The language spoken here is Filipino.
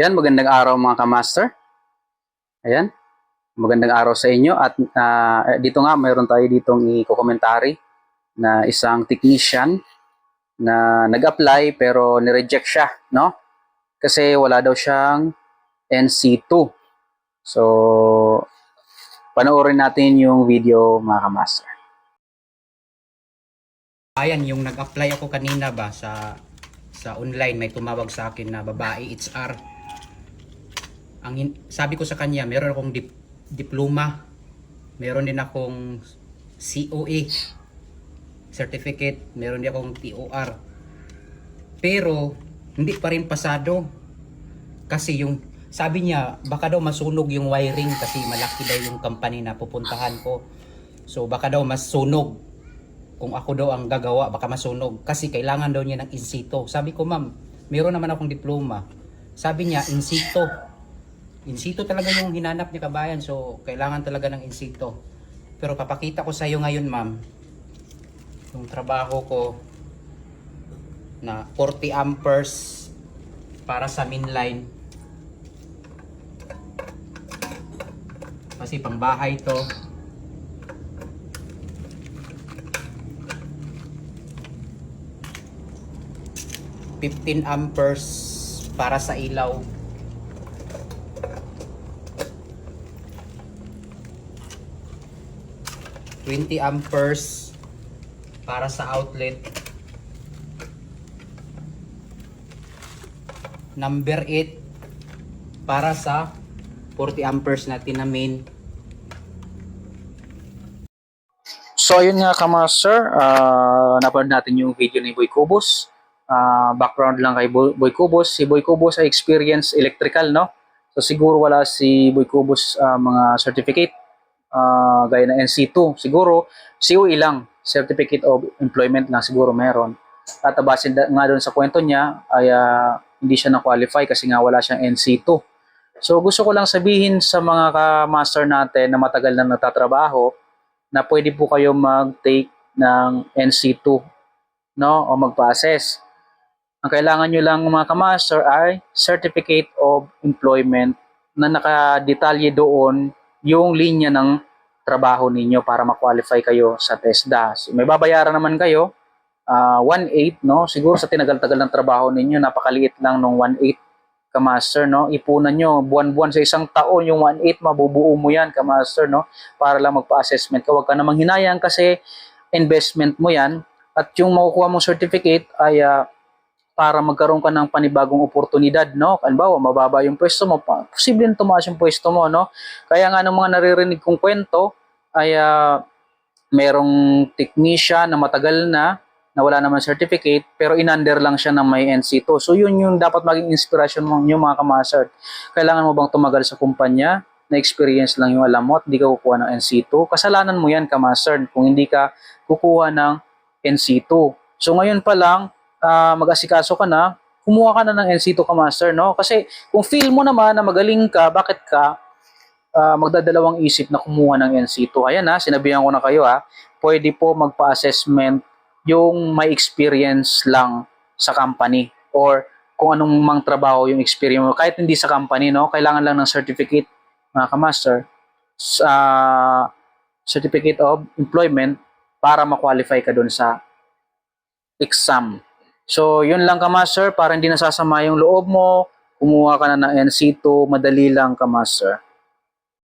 Yan, magandang araw mga kamaster. Ayan, magandang araw sa inyo. At eh, dito nga, mayroon tayo ditong i-commentary na isang technician na nag-apply pero nireject siya, no? Kasi wala daw siyang NC2. So, panoorin natin yung video mga kamaster. Ayan, yung nag-apply ako kanina ba sa sa online, may tumawag sa akin na babae, HR. Ang sabi ko sa kanya, meron akong dip- diploma, meron din akong COA certificate, meron din akong TOR. Pero hindi pa rin pasado kasi yung sabi niya baka daw masunog yung wiring kasi malaki daw yung company na pupuntahan ko. So baka daw masunog kung ako daw ang gagawa, baka masunog. Kasi kailangan daw niya ng in situ. Sabi ko, ma'am, meron naman akong diploma. Sabi niya, in situ. In situ talaga yung hinanap niya kabayan. So, kailangan talaga ng in situ. Pero papakita ko sa iyo ngayon, ma'am, yung trabaho ko na 40 amperes para sa mainline. Kasi pang bahay to. 15 amperes para sa ilaw. Twenty amperes para sa outlet. Number 8 para sa 40 amperes na main. So ayun nga kamaster, uh, napanood natin yung video ni Boy Kubos. Ah, background lang kay Boy, Kubos. Si Boy Kubos ay experience electrical, no? So siguro wala si Boy Kubos ah, mga certificate ah, gaya na NC2. Siguro COE lang, Certificate of Employment lang siguro meron. At da- nga doon sa kwento niya ay ah, hindi siya na-qualify kasi nga wala siyang NC2. So gusto ko lang sabihin sa mga ka-master natin na matagal na nagtatrabaho na pwede po kayo mag-take ng NC2 no o magpa-assess. Ang kailangan nyo lang mga kamaster ay Certificate of Employment na nakadetalye doon yung linya ng trabaho ninyo para ma-qualify kayo sa TESDA. So, may babayaran naman kayo, ah, 1.8, no? Siguro sa tinagal-tagal ng trabaho ninyo, napakaliit lang nung 1.8 kamaster, no? Ipunan nyo, buwan-buwan sa isang taon, yung 1.8, mabubuo mo yan, kamaster, no? Para lang magpa-assessment ka. Huwag ka namang hinayang kasi investment mo yan at yung makukuha mong certificate ay ah, para magkaroon ka ng panibagong oportunidad, no? Halimbawa, mababa yung pwesto mo, pa- posible na tumaas yung pwesto mo, no? Kaya nga ng mga naririnig kong kwento ay ah, merong technician na matagal na na wala naman certificate pero inander lang siya ng may NC2. So yun yung dapat maging inspiration mo yung mga kamasard. Kailangan mo bang tumagal sa kumpanya na experience lang yung alam mo at hindi ka kukuha ng NC2? Kasalanan mo yan kamasard kung hindi ka kukuha ng NC2. So ngayon pa lang ah, mag-asikaso ka na, kumuha ka na ng NC2 ka master, no? Kasi kung feel mo naman na magaling ka, bakit ka ah, magdadalawang isip na kumuha ng NC2? Ayan ha, sinabihan ko na kayo ha, pwede po magpa-assessment yung may experience lang sa company or kung anong mang trabaho yung experience mo. Kahit hindi sa company, no? Kailangan lang ng certificate, mga kamaster, sa certificate of employment para ma-qualify ka doon sa exam. So, yun lang ka, master, para hindi nasasama yung loob mo, kumuha ka na ng NC2, madali lang ka, master.